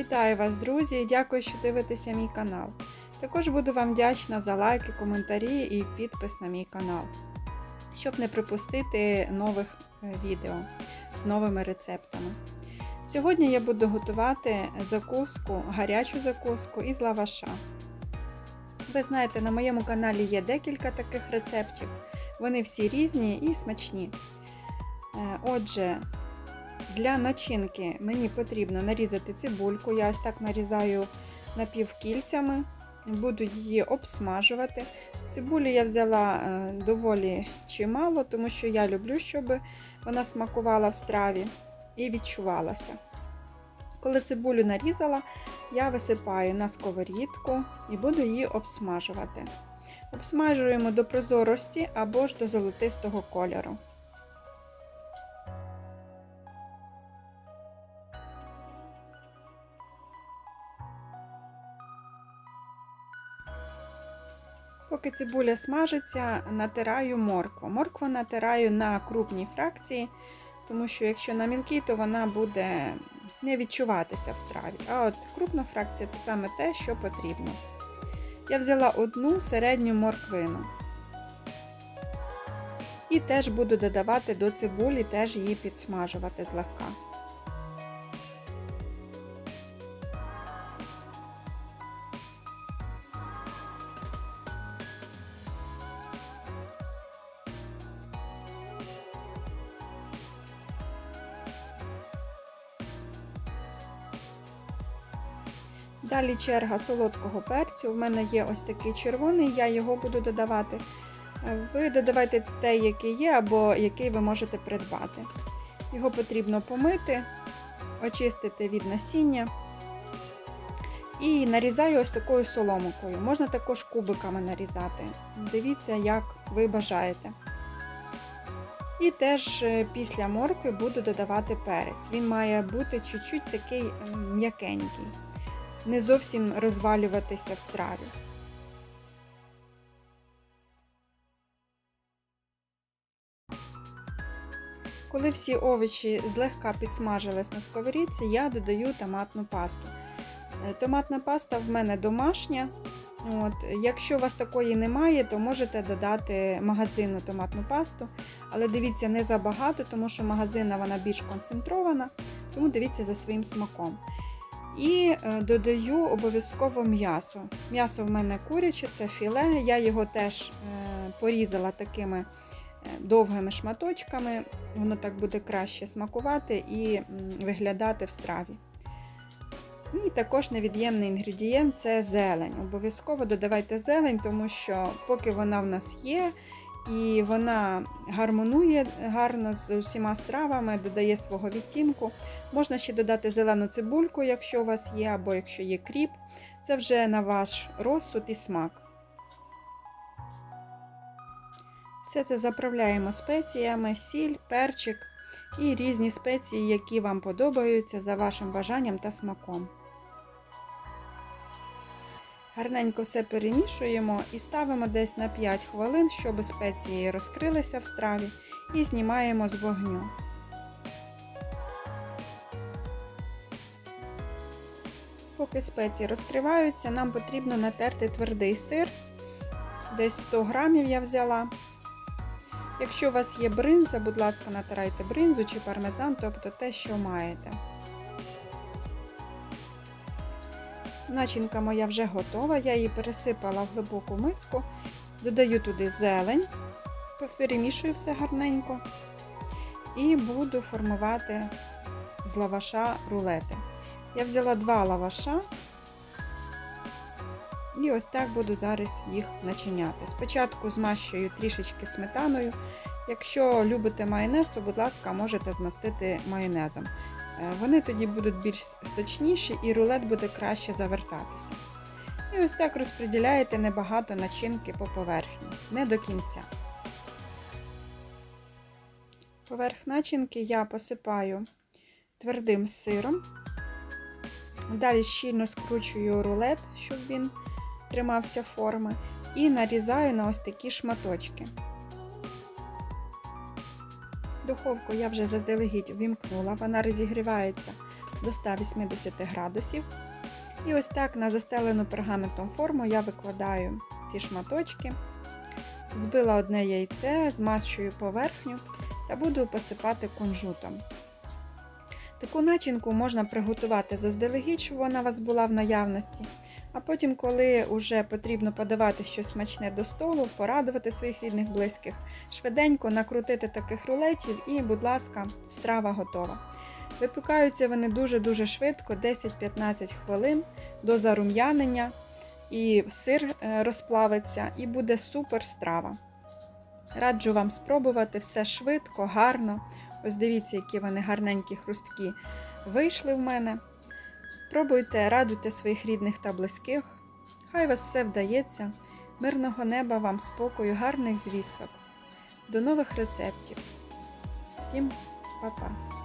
Вітаю вас, друзі! і Дякую, що дивитеся мій канал. Також буду вам вдячна за лайки, коментарі і підпис на мій канал, щоб не пропустити нових е, відео з новими рецептами. Сьогодні я буду готувати закуску, гарячу закуску із лаваша. Ви знаєте, на моєму каналі є декілька таких рецептів. Вони всі різні і смачні. Е, Отже, для начинки мені потрібно нарізати цибульку. Я ось так нарізаю напівкільцями, буду її обсмажувати. Цибулі я взяла е, доволі чимало, тому що я люблю, щоб вона смакувала в страві і відчувалася. Коли цибулю нарізала, я висипаю на сковорідку і буду її обсмажувати. Обсмажуємо до прозорості або ж до золотистого кольору. Поки цибуля смажиться, натираю моркву. Моркву натираю на крупній фракції, тому що якщо на мілкій, то вона буде не відчуватися в страві. А от крупна фракція це саме те, що потрібно. Я взяла одну середню морквину. І теж буду додавати до цибулі, теж її підсмажувати злегка. Далі черга солодкого перцю. У мене є ось такий червоний, я його буду додавати. Ви додавайте те, який є, або який ви можете придбати. Його потрібно помити, очистити від насіння. І нарізаю ось такою соломикою. Можна також кубиками нарізати. Дивіться, як ви бажаєте. І теж після моркви буду додавати перець. Він має бути чуть-чуть такий м'якенький не зовсім розвалюватися в страві. Коли всі овочі злегка підсмажились на сковорідці, я додаю томатну пасту. Е, томатна паста в мене домашня. От, Якщо у вас такої немає, то можете додати магазинну томатну пасту. Але дивіться, не забагато, тому що магазинна вона більш концентрована, тому дивіться за своїм смаком. І е, додаю обов'язково м'ясо. М'ясо в мене куряче, це філе. Я його теж е, порізала такими е, довгими шматочками, воно так буде краще смакувати і виглядати в страві. І також невід'ємний інгредієнт це зелень. Обов'язково додавайте зелень, тому що поки вона в нас є, і вона гармонує гарно з усіма стравами, додає свого відтінку. Можна ще додати зелену цибульку, якщо у вас є, або якщо є кріп. Це вже на ваш розсуд і смак. Все це заправляємо спеціями, сіль, перчик і різні спеції, які вам подобаються за вашим бажанням та смаком. Гарненько все перемішуємо і ставимо десь на 5 хвилин, щоб спеції розкрилися в страві, і знімаємо з вогню. Поки спеції розкриваються, нам потрібно натерти твердий сир. Десь 100 грамів я взяла. Якщо у вас є бринза, будь ласка, натирайте бринзу чи пармезан, тобто те, що маєте. Начинка моя вже готова, я її пересипала в глибоку миску, додаю туди зелень, перемішую все гарненько і буду формувати з лаваша рулети. Я взяла два лаваша і ось так буду зараз їх начиняти. Спочатку змащую трішечки сметаною. Якщо любите майонез, то, будь ласка, можете змастити майонезом. Вони тоді будуть більш сочніші і рулет буде краще завертатися. І ось так розподіляєте небагато начинки по поверхні, не до кінця. Поверх начинки я посипаю твердим сиром. Далі щільно скручую рулет, щоб він тримався форми, і нарізаю на ось такі шматочки. Духовку я вже заздалегідь вімкнула, вона розігрівається до 180 градусів. І ось так на застелену пергаментом форму я викладаю ці шматочки. Збила одне яйце, змащую поверхню та буду посипати кунжутом. Таку начинку можна приготувати заздалегідь, щоб вона у вас була в наявності. А потім, коли вже потрібно подавати щось смачне до столу, порадувати своїх рідних близьких, швиденько накрутити таких рулетів і, будь ласка, страва готова. Випікаються вони дуже-дуже швидко, 10-15 хвилин до зарум'янення, і сир е, розплавиться, і буде супер страва. Раджу вам спробувати все швидко, гарно. Ось дивіться, які вони гарненькі хрусткі вийшли в мене. Пробуйте, радуйте своїх рідних та близьких. Хай вас все вдається. Мирного неба вам спокою, гарних звісток. До нових рецептів. Всім па-па!